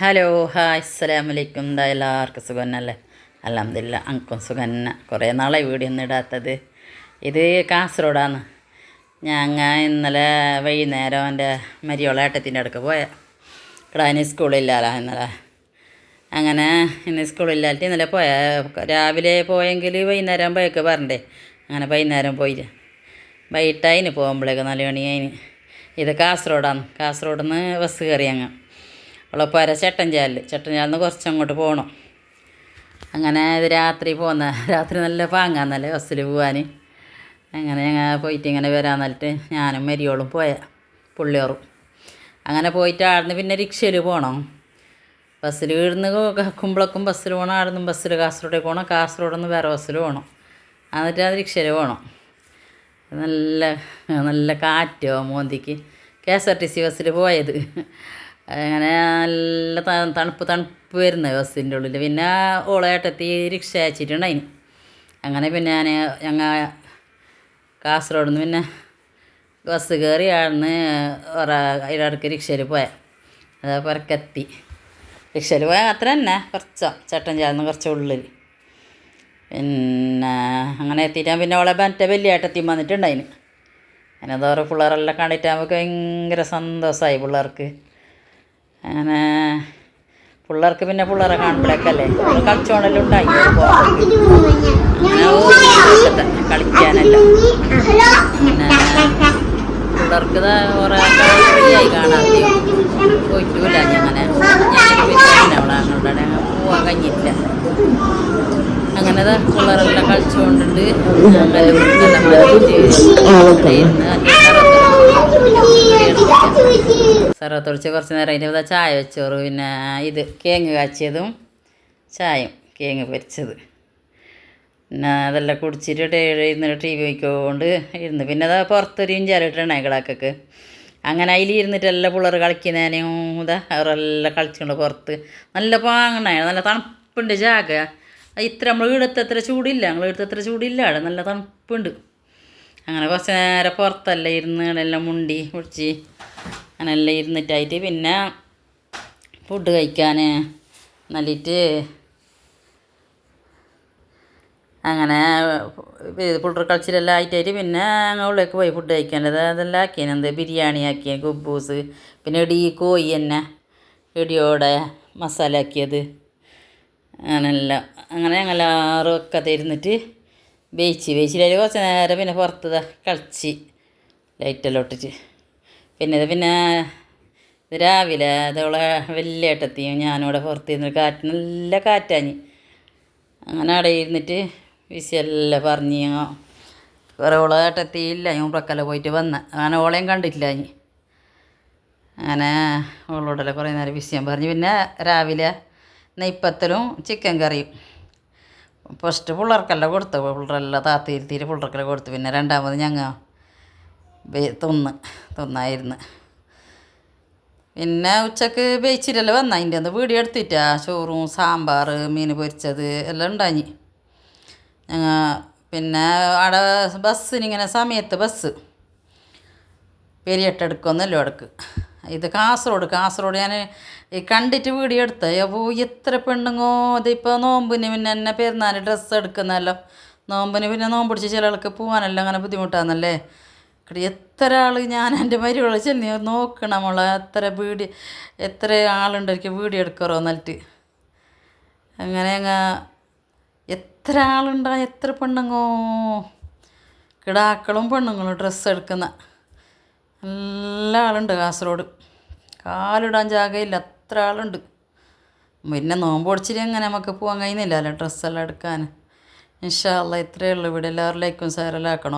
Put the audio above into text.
Hello hi അസ്സലാമു അലൈക്കും എന്താ എല്ലാവർക്കും സുഖന്നല്ലേ? അലഹമില്ല അനക്കും സുഖന്ന. കുറേ നാളെ വീഡിയോ ഒന്നും ഇടാത്തത്. ഇത് കാസർഗോഡാണ് ഞങ്ങൾ ഇന്നലെ വൈകുന്നേരം എന്റെ മരിയോളേട്ടത്തിന്റെ അടുക്ക് പോയ. ഇവിടെ അതിന് സ്കൂളില്ലല്ലോ ഇന്നലെ. അങ്ങനെ ഇന്ന് സ്കൂളില്ലാത്ത ഇന്നലെ പോയ. രാവിലെ പോയെങ്കിൽ വൈകുന്നേരം ആകുമ്പോഴേക്ക് പറഞ്ഞേ അങ്ങനെ വൈകുന്നേരം പോയില്ല. വൈകിട്ടായിന് പോകുമ്പോഴേക്ക് നല്ല മണിയായിന്. ഇത് കാസർഗോഡാണ് കാസർഗോഡ് നിന്ന് ബസ് കയറി അങ്ങ് ഉളപ്പാര ചട്ടഞ്ചാലിൽ ചട്ടഞ്ചാലിൽ നിന്ന് കുറച്ചങ്ങോട്ട് പോകണം അങ്ങനെ ഇത് രാത്രി പോകുന്ന രാത്രി നല്ല പാങ്ങാന്നല്ലേ ബസ്സിൽ പോകാൻ അങ്ങനെ ഞങ്ങൾ പോയിട്ട് ഇങ്ങനെ വരാന്നിട്ട് ഞാനും മരിയോളും പോയ പുള്ളിയോറും. അങ്ങനെ പോയിട്ട് ആടുന്ന് പിന്നെ റിക്ഷയിൽ പോകണം ബസ്സിൽ ഇവിടുന്ന് കുമ്പളക്കും ബസ്സിൽ പോകണം ആടുന്ന് ബസ്സിൽ കാസർഗോഡേക്ക് പോകണം കാസർഗോഡ് നിന്ന് വേറെ ബസ്സിൽ പോകണം എന്നിട്ട് അത് റിക്ഷയിൽ പോകണം നല്ല നല്ല കാറ്റോ മോന്തിക്ക്. K S R T C ബസ്സിൽ പോയത്. അങ്ങനെ നല്ല തണുപ്പ് തണുപ്പ് വരുന്ന ബസ്സിന്റെ ഉള്ളിൽ. പിന്നെ ഓളേട്ടത്തി റിക്ഷ അയച്ചിട്ടുണ്ടായിന്. അങ്ങനെ പിന്നെ ഞാൻ ഞങ്ങൾ കാസർഗോഡ് നിന്ന് പിന്നെ ബസ് കയറി ആടുന്ന് ഒരാൾക്ക് റിക്ഷയിൽ പോയാൽ അത് പുറക്കെത്തി റിക്ഷയിൽ പോയാൽ അത്ര തന്നെ കുറച്ചോ ചട്ടൻ ചേർന്ന് കുറച്ച് ഉള്ളിൽ പിന്നെ അങ്ങനെ എത്തിയിട്ട് പിന്നെ ഓളെ മറ്റേ വലിയായിട്ടെത്തി വന്നിട്ടുണ്ടായിന്. അങ്ങനെ അതോറെ പിള്ളേരെല്ലാം കണ്ടിട്ടാകുമ്പോൾ ഭയങ്കര സന്തോഷമായി പിള്ളേർക്ക്. അങ്ങനെ പിള്ളേർക്ക് പിന്നെ പിള്ളേരെ കാണുമ്പോഴേക്കല്ലേ? കളിച്ചോണല്ലോ ഉണ്ടായി അങ്ങനെ കളിക്കാനല്ല. പിള്ളേർക്ക് കുറേ ഫ്രീ ആയി പോയിട്ടില്ല. അങ്ങനെ അവളെ ഞങ്ങളുടെ പോവാൻ കഴിഞ്ഞില്ല. അങ്ങനെ പിള്ളേരെല്ലാം കളിച്ചുകൊണ്ടുണ്ട് നല്ല മരത്തിൽ കുറച്ച് നേരം അതിന്റെ വിധ ചായ വെച്ചോറ് പിന്നെ ഇത് കേങ്ങ് കാച്ചിയതും ചായയും കേങ്ങ് പൊരിച്ചത്. പിന്നെ അതെല്ലാം കുടിച്ചിട്ട് ഇരുന്ന് ടി വി വയ്ക്കൊണ്ട് ഇരുന്ന്. പിന്നെ അത് പുറത്തൊരു ഇഞ്ചാലിട്ടാണ് കിടാക്കക്ക്. അങ്ങനെ അതിൽ ഇരുന്നിട്ട് എല്ലാ പിള്ളേർ കളിക്കുന്നതിനും ഇതാ അവരെല്ലാം കളിച്ചുകൊണ്ട് പുറത്ത്. നല്ല പാങ്ങണാണ് നല്ല തണുപ്പുണ്ട് ജാഗ ഇത്ര നമ്മൾ ഇവിടുത്തെ അത്ര ചൂടില്ല ഞങ്ങൾ ഇവിടുത്തെ അത്ര ചൂടില്ല അവിടെ. നല്ല തണുപ്പുണ്ട്. അങ്ങനെ കുറച്ച് നേരം പുറത്തല്ല ഇരുന്ന് എല്ലാം മുണ്ടി കുടിച്ച് അങ്ങനെ ഇരുന്നിട്ടായിട്ട് പിന്നെ ഫുഡ് കഴിക്കാൻ നല്ലിട്ട് അങ്ങനെ പുള്ളർ കളിച്ചിലെല്ലാം ആയിട്ടായിട്ട് പിന്നെ അങ്ങനെ ഉള്ളിലേക്ക് പോയി ഫുഡ് കഴിക്കാനത് അതെല്ലാം ആക്കിയാണ് എന്ത്? ബിരിയാണി ആക്കിയ കുബൂസ് പിന്നെ ഇടി കോയി തന്നെ. ഇടിയോടെ മസാല ആക്കിയത്. അങ്ങനെല്ലാം. അങ്ങനെ ഞങ്ങൾ ആറും ഒക്കെ തരുന്നിട്ട് വേയിച്ച് വേയിച്ചിട്ട് കുറച്ച് നേരം പിന്നെ പുറത്ത് ദാ കളിച്ച് ലൈറ്റെല്ലാം ഒട്ടിച്ച് പിന്നെ പിന്നെ രാവിലെ അതോളെ വലിയ ഞാനിവിടെ പുറത്ത് നിന്ന് കാറ്റ് നല്ല കാറ്റാഞ്ഞ്. അങ്ങനെ അവിടെ ഇരുന്നിട്ട് വിശിയെല്ലാം പറഞ്ഞ് കുറേ ഓളെ ഏട്ടത്തിയില്ല ഞാൻ ഉറക്കല പോയിട്ട് വന്ന. അങ്ങനെ ഓളെയും കണ്ടിട്ടില്ല ഞാൻ അങ്ങനെ ഓളോടെല്ലാം കുറേ നേരം വിഷയം പറഞ്ഞു. പിന്നെ രാവിലെ നെയ്പ്പത്തലും ചിക്കൻ കറിയും. ഫസ്റ്റ് പിള്ളേർക്കെല്ലാം കൊടുത്തു പിള്ളേരെല്ലാം താത്തിരുത്തിയിട്ട് പിള്ളേർക്കെല്ലാം കൊടുത്തു. പിന്നെ രണ്ടാമത് ഞങ്ങൾ തിന്ന് തിന്നായിരുന്നു. പിന്നെ ഉച്ചയ്ക്ക് ബേച്ചിട്ടല്ലേ വന്ന? അതിന്റെ ഒന്ന് വീഡിയോ എടുത്തിട്ടാ. ചോറും സാമ്പാർ മീൻ പൊരിച്ചത് എല്ലാം ഉണ്ടായി ഞങ്ങൾ പിന്നെ അവിടെ ബസ്സിനിങ്ങനെ സമയത്ത് ബസ്. പെരിയട്ടെടുക്കൊന്നല്ലോ അടുക്ക് ഇത് കാസർഗോഡ് കാസർഗോഡ് ഞാൻ കണ്ടിട്ട് വീഡിയോ എടുത്ത. അപ്പോൾ എത്ര പെണ്ണുങ്ങോ ഇതിപ്പോൾ നോമ്പിന് പിന്നെ എന്നെ പെരുന്നാൾ ഡ്രസ്സ് എടുക്കുന്നല്ലോ. നോമ്പിന് പിന്നെ നോമ്പ് പിടിച്ച് ചില പോകാനല്ലോ അങ്ങനെ ബുദ്ധിമുട്ടാന്നല്ലേ? ഇവിടെ എത്ര ആൾ ഞാൻ എന്റെ മരി വിളിച്ച് നീ നോക്കണം മോളെ എത്ര വീട് എത്ര ആളുണ്ടായിരിക്കും വീഡിയോ എടുക്കാറോ എന്നിട്ട്. അങ്ങനെ അങ്ങ് എത്ര ആളുണ്ടാ എത്ര പെണ്ണുങ്ങോ. കിടാക്കളും പെണ്ണുങ്ങളും ഡ്രസ്സ് എടുക്കുന്ന. എല്ലാ ആളുണ്ട് കാസർഗോഡ്. കാലിടാൻ ജാഗയില്ല അത്ര ആളുണ്ട്. പിന്നെ നോമ്പ് പൊടിച്ചിട്ട് എങ്ങനെ നമുക്ക് പോകാൻ കഴിയുന്നില്ലല്ലോ ഡ്രസ്സെല്ലാം എടുക്കാൻ. ഇൻഷാല്ല ഇത്രയേ ഉള്ളൂ. ഇവിടെ എല്ലാവരിലേക്കും സേറലാക്കണോ